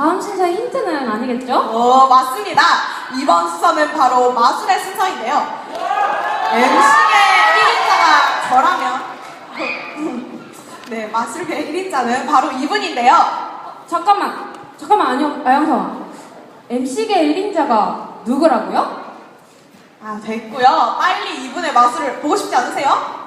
다음 순서의 힌트는 아니겠죠? 어, 맞습니다. 이번 순서는 바로 마술의 순서인데요. MC의 1인자가 저라면, 네, 마술의 1인자는 바로 이분인데요. 잠깐만, 잠깐만, 아니요, 아영성아. MC계 1인자가 누구라고요? 아, 됐고요. 빨리 이분의 마술을 보고 싶지 않으세요?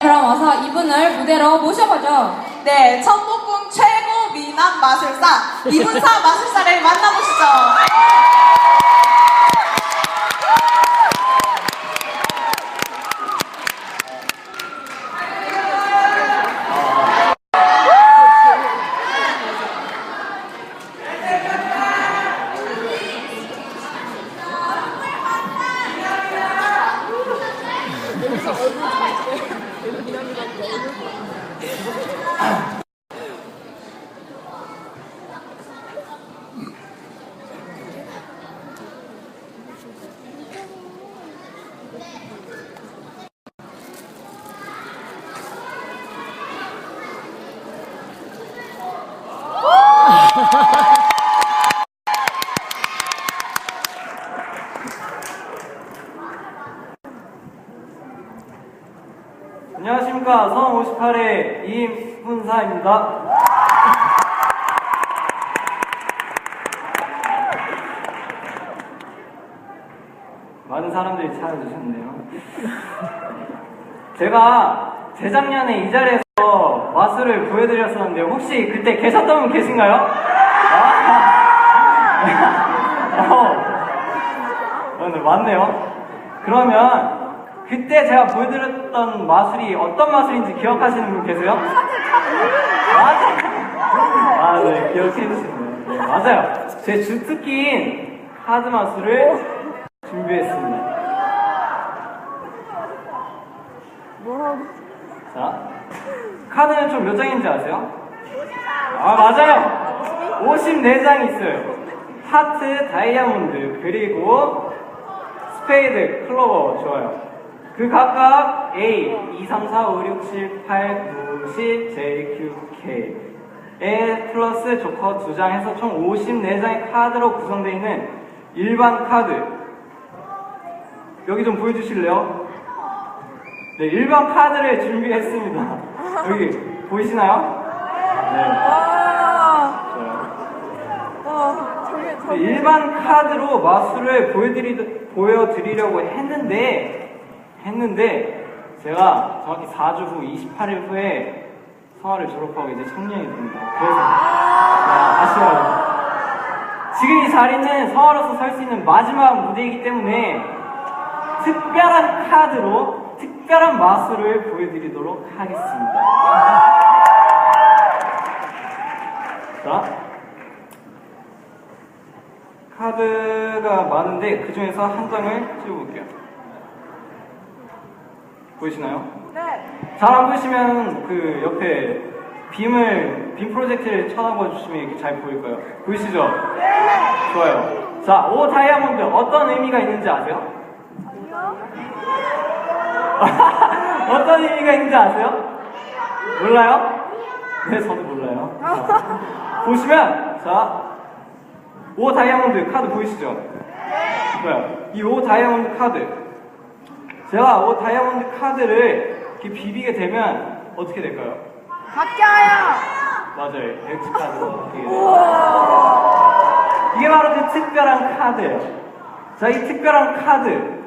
그럼 와서 이분을 무대로 모셔보죠. 네, 천국궁 최 고 미남 마술사, 이분사 마술사를 만나보시죠. 안녕하십니까. 성 58의 이임훈사입니다. 많은 사람들이 찾아주셨네요. 제가 재작년에 이 자리에서 마술을 보여드렸었는데 혹시 그때 계셨던 분 계신가요? 아, 어, 어, 네, 맞네요. 그러면 그때 제가 보여드렸던 마술이 어떤 마술인지 기억하시는 분 계세요? 아, 네, 기억해 주시네요. 네, 맞아요. 제 주특기인 카드 마술을 준비했습니다. 자, 카드는 총 몇 장인지 아세요? 아, 맞아요. 54장 있어요. 하트, 다이아몬드, 그리고 스페이드, 클로버, 좋아요. 그 각각 A, 2, 3, 4, 5, 6, 7, 8, 9, 10, J, Q, K. 에 플러스 조커 2장 해서 총 54장의 카드로 구성되어 있는 일반 카드. 여기 좀 보여주실래요? 네, 일반 카드를 준비했습니다. 여기 보이시나요? 네. 좋아요. 네, 일반 카드로 마술을 보여드리, 보여드리려고 했는데, 했는데, 제가 정확히 4주 후, 28일 후에 성화를 졸업하고 이제 청년이 됩니다. 그래서, 아, 아쉬워요. 지금 이 자리는 성화로서 설 수 있는 마지막 무대이기 때문에, 특별한 카드로 특별한 마술을 보여드리도록 하겠습니다. 자, 카드가 많은데 그 중에서 한 장을 찍어볼게요. 보이시나요? 네. 잘 안 보이시면 그 옆에 빔을 빔 프로젝트를 쳐다봐 주시면 이렇게 잘 보일 거예요. 보이시죠? 네. 좋아요. 자, 오 다이아몬드 어떤 의미가 있는지 아세요? 어떤 의미가 있는지 아세요? 몰라요? 네, 저도 몰라요. 자, 보시면, 자, 오 다이아몬드 카드 보이시죠? 좋아요. 이오 다이아몬드 카드. 제가 오 다이아몬드 카드를 이렇게 비비게 되면 어떻게 될까요? 바뀌어요. 맞아요. 엑스 돼요. 이게 바로 그 특별한 카드예요. 자, 이 특별한 카드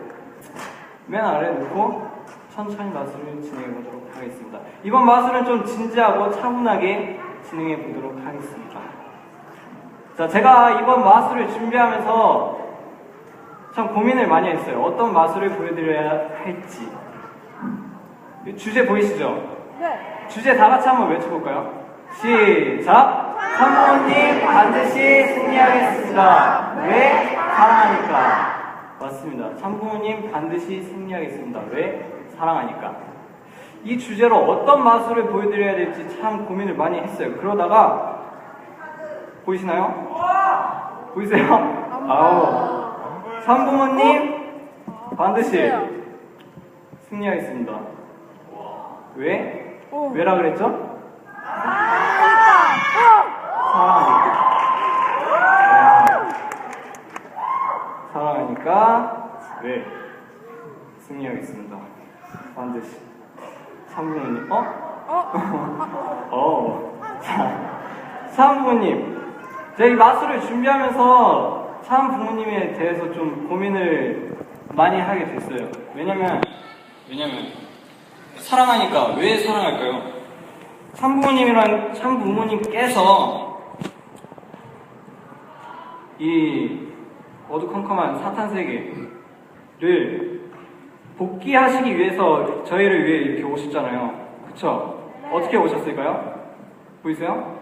맨 아래 놓고 천천히 마술을 진행해 보도록 하겠습니다. 이번 마술은 좀 진지하고 차분하게 진행해 보도록 하겠습니다. 자, 제가 이번 마술을 준비하면서 참 고민을 많이 했어요. 어떤 마술을 보여드려야 할지. 이 주제 보이시죠? 네. 주제 다 같이 한번 외쳐볼까요? 시작! 사모님 반드시 승리하겠습니다. 왜? 사랑하니까. 맞습니다. 참부모님 반드시 승리하겠습니다. 왜? 사랑하니까. 이 주제로 어떤 마술을 보여드려야 될지 참 고민을 많이 했어요. 그러다가 보이시나요? 보이세요? 아우. 참부모님 반드시 승리하겠습니다. 왜? 왜라 그랬죠? 않으니까 네 승리하겠습니다 반드시 3부님 어? 어? 어. 자 3부님 저희 마술을 준비하면서 참 부모님에 대해서 좀 고민을 많이 하게 됐어요 왜냐면 왜냐면 사랑하니까 왜 사랑할까요? 참부모님이랑 참부모님께서 이 어두컴컴한 사탄 세계를 복귀하시기 위해서 저희를 위해 이렇게 오셨잖아요. 그쵸? 어떻게 오셨을까요? 보이세요?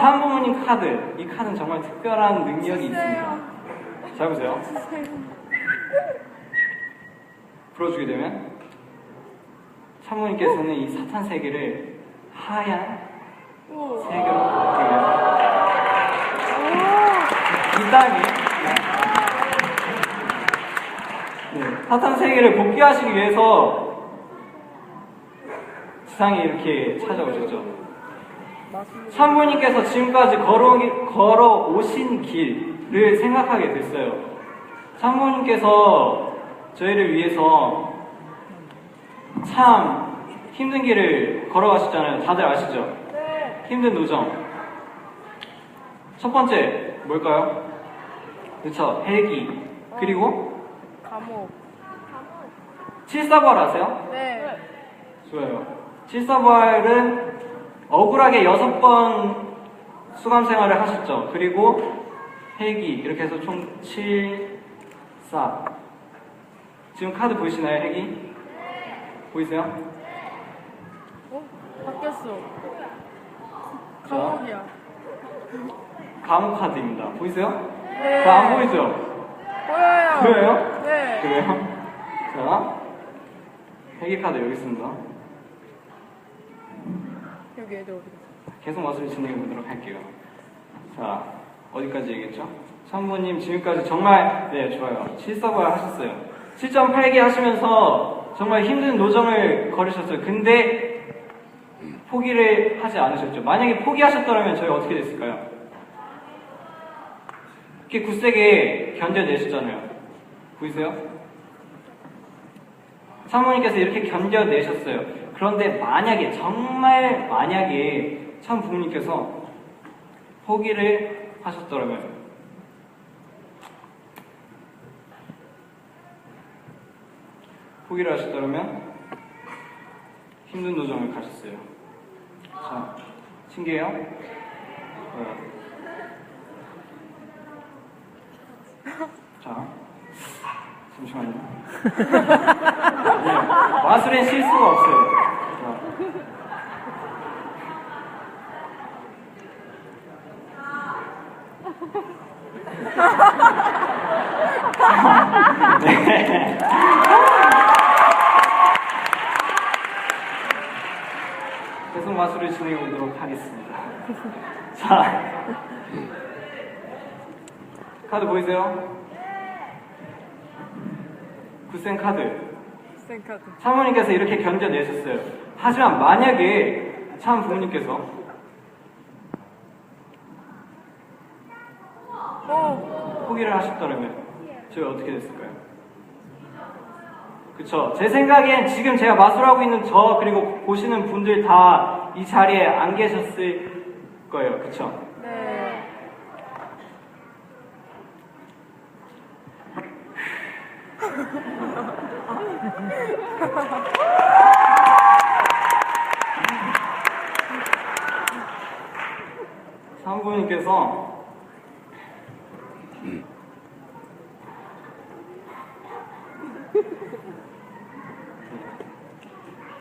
참부모님 카드. 이 카드는 정말 특별한 능력이 있습니다. 잘 보세요. 풀어주게 되면 참부모님께서는 이 사탄 세계를 하얀 바꾸기 위해서 이 땅이 네, 사탄 세계를 복귀하시기 위해서 지상에 이렇게 찾아오셨죠. 참부님께서 지금까지 걸어오기, 걸어 오신 길을 생각하게 됐어요. 참부님께서 저희를 위해서 참 힘든 길을 걸어가셨잖아요. 다들 아시죠? 힘든 노정. 첫 번째, 뭘까요? 그쵸, 헬기. 그리고 감옥. 칠사부활 아세요? 네. 좋아요. 칠사부활은 억울하게 여섯 번 수감 생활을 하셨죠. 그리고 헬기 이렇게 해서 총 7, 4. 지금 카드 보이시나요, 헬기? 보이세요? 어? 바뀌었어. 자, 감옥이야. 감옥 카드입니다. 보이세요? 네. 자, 안 보이죠? 보여요. 보여요? 네. 그래요? 자, 헬기 카드 여기 있습니다. 여기 애들 어디 계속 마술을 진행해 보도록 할게요. 자, 어디까지 얘기했죠? 참부님 지금까지 정말 네 좋아요. 7서버 하셨어요. 7.8기 하시면서 정말 힘든 노정을 걸으셨어요. 근데 포기를 하지 않으셨죠. 만약에 포기하셨더라면 저희 어떻게 됐을까요? 이렇게 굳세게 견뎌내셨잖아요. 보이세요? 사모님께서 이렇게 견뎌내셨어요. 그런데 만약에, 정말 만약에 참 부모님께서 포기를 하셨더라면, 포기를 하셨더라면 힘든 노정을 가셨어요. 자, 신기해요? 어. 자, 잠시만요. 네, 마술엔 실수가 없어요. 자. 네. 계속 마술을 진행해 보도록 하겠습니다. 자, 카드 보이세요? 구센 카드. 생카드. 사모님께서 이렇게 견뎌내셨어요. 하지만 만약에 참 부모님께서 어. 포기를 하셨더라면 저희 어떻게 됐을까요? 그쵸. 제 생각엔 지금 제가 마술하고 있는 저 그리고 보시는 분들 다 이 자리에 안 계셨을 거예요. 그쵸. 네. 사모님께서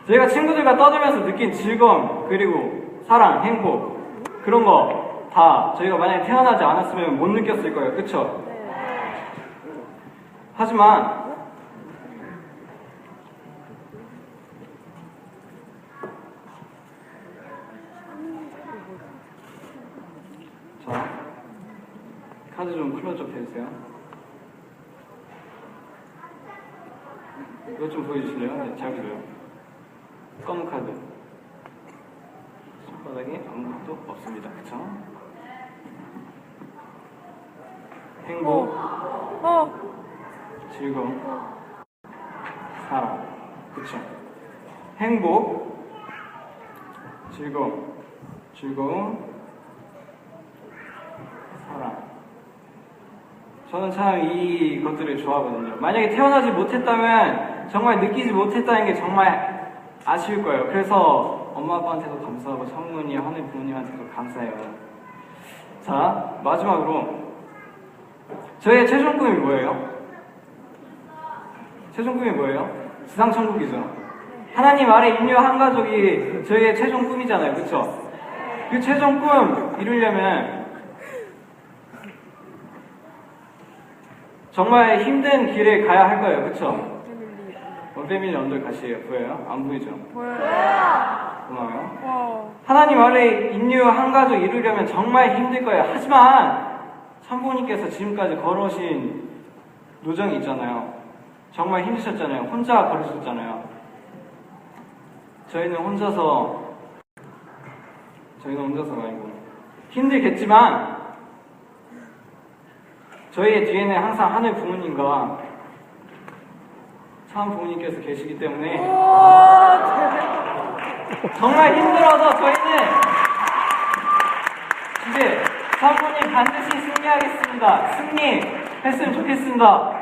제가 친구들과 떠들면서 느낀 즐거움 그리고 사랑, 행복 그런 거 다 저희가 만약에 태어나지 않았으면 못 느꼈을 거예요. 그쵸? 하지만 자 카드 좀 클로즈업 해주세요. 이것 좀 보여주실래요? 네, 잘 보여요. 검은 카드. 손바닥에 아무것도 없습니다. 그쵸? 행복, 어. 즐거움, 사랑. 그쵸? 행복, 즐거움, 즐거움, 사랑. 저는 참 이 것들을 좋아하거든요. 만약에 태어나지 못했다면 정말 느끼지 못했다는 게 정말 아쉬울 거예요. 그래서 엄마 아빠한테도 감사하고 성문이 하늘 부모님한테도 감사해요. 자 마지막으로 저의 최종 꿈이 뭐예요? 최종 꿈이 뭐예요? 지상 천국이죠. 하나님 아래 인류 한 가족이 저희의 최종 꿈이잖아요. 그쵸? 그 최종 꿈 이루려면 정말 힘든 길을 가야 할 거예요. 그쵸? 패밀리. 원패밀리 언더 가시에요. 보여요? 안 보이죠? 보여요. 고마워요. 와. 하나님 아래 인류 한 가족 이루려면 정말 힘들 거예요. 하지만 참부모님께서 지금까지 걸어오신 노정이 있잖아요. 정말 힘드셨잖아요. 혼자 걸으셨잖아요. 저희는 혼자서 저희는 혼자서가 아니고 힘들겠지만 저희의 뒤에는 항상 하늘 부모님과 참 부모님께서 계시기 때문에. 정말 힘들어서 저희는 이제 사부님 반드시 승리하겠습니다. 승리 했으면 좋겠습니다.